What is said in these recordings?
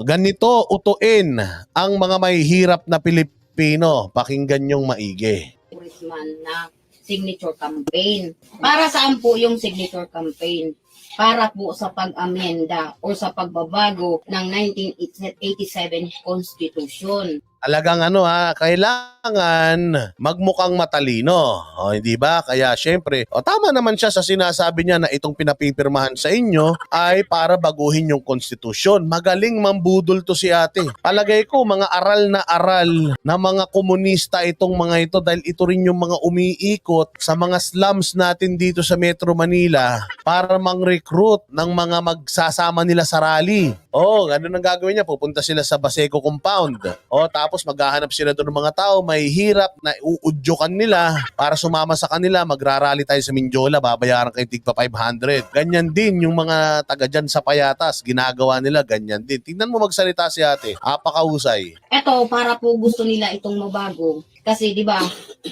Ganito utuin ang mga mahihirap na Pilipino. Pakinggan yung maigi. congressman na signature campaign. Para saan po yung signature campaign? Para po sa pag-amenda o sa pagbabago ng 1987 Constitution. Talagang ano ha, kailangan magmukhang matalino. O, hindi ba? Kaya syempre, o tama naman siya sa sinasabi niya na itong pinapipirmahan sa inyo ay para baguhin yung konstitusyon. Magaling mambudol to si ate. Palagay ko, mga aral na aral na mga komunista itong mga ito dahil ito rin yung mga umiikot sa mga slums natin dito sa Metro Manila para mang-recruit ng mga magsasama nila sa rally. Oh, ganun ang gagawin niya. Pupunta sila sa Baseco compound. Oh, tapos maghahanap sila doon ng mga tao may hirap na uudyukan nila para sumama sa kanila. Magrarally tayo sa Minjola, babayaran kayo tigpa 500. Ganyan din yung mga taga dyan sa Payatas, ginagawa nila ganyan din. Tingnan mo magsalita si ate. Apakahusay. Ito, para po gusto nila itong mabago. Kasi, di ba,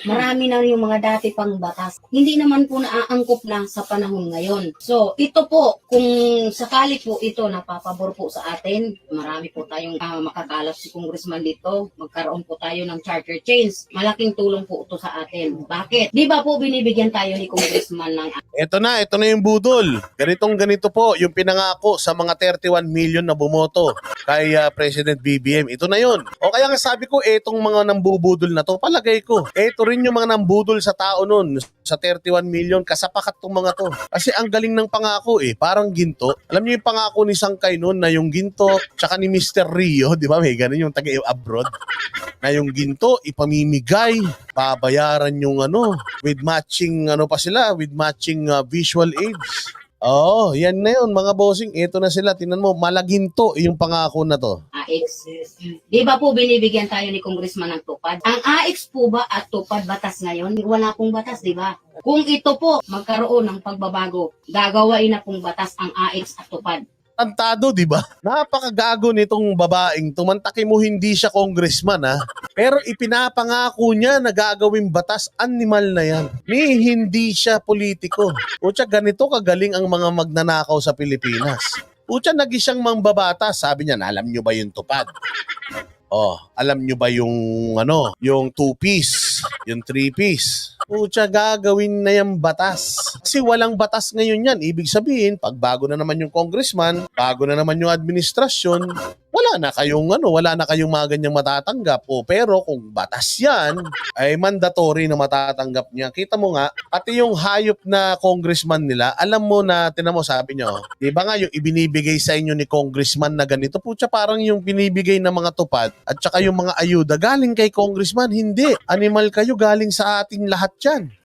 marami na yung mga dati pang batas. Hindi naman po naaangkop lang sa panahon ngayon. So, ito po, kung sakali po ito napapabor po sa atin, marami po tayong ah, makakalap si Congressman dito. Magkaroon po tayo ng charter change. Malaking tulong po ito sa atin. Bakit? Di ba po binibigyan tayo ni Congressman ng Ito na, ito na yung budol. Ganitong ganito po yung pinangako sa mga 31 million na bumoto kay ah, President BBM. Ito na yun. O kaya nga sabi ko, etong mga nambubudol na to, palagay ko, eto rin yung mga nambudol sa tao nun sa 31 million, kasapakat tong mga to. Kasi ang galing ng pangako eh, parang ginto. Alam niyo yung pangako ni Sangkay noon na yung ginto, tsaka ni Mr. Rio, di ba? May ganun yung taga-abroad. Na yung ginto, ipamimigay, babayaran yung ano, with matching, ano pa sila, with matching uh, visual aids. Oo, yan na yun mga bossing. Ito na sila. Tinan mo, malaginto yung pangako na to. AX. Di ba po binibigyan tayo ni Congressman ng tupad? Ang AX po ba at tupad batas ngayon? Wala pong batas, di ba? Kung ito po magkaroon ng pagbabago, gagawain na pong batas ang AX at tupad. Tantado, di ba? Napakagago nitong babaeng tumantaki mo hindi siya congressman ha. Pero ipinapangako niya na gagawing batas, animal na yan. Ni hindi siya politiko. Utsa, ganito kagaling ang mga magnanakaw sa Pilipinas. Utsa, naging siyang mambabatas. Sabi niya, alam niyo ba yung tupad? Oh, alam nyo ba yung ano, yung two-piece, yung three-piece? Pucha, gagawin na yung batas. Kasi walang batas ngayon yan. Ibig sabihin, pag bago na naman yung congressman, bago na naman yung administrasyon, wala na kayong ano, wala na kayong mga ganyang matatanggap. O pero kung batas yan, ay mandatory na matatanggap niya. Kita mo nga, pati yung hayop na congressman nila, alam mo na, tinan mo, sabi nyo, di ba nga yung ibinibigay sa inyo ni congressman na ganito, putya parang yung binibigay ng mga tupad at saka yung mga ayuda galing kay congressman, hindi. Animal kayo, galing sa ating lahat yan.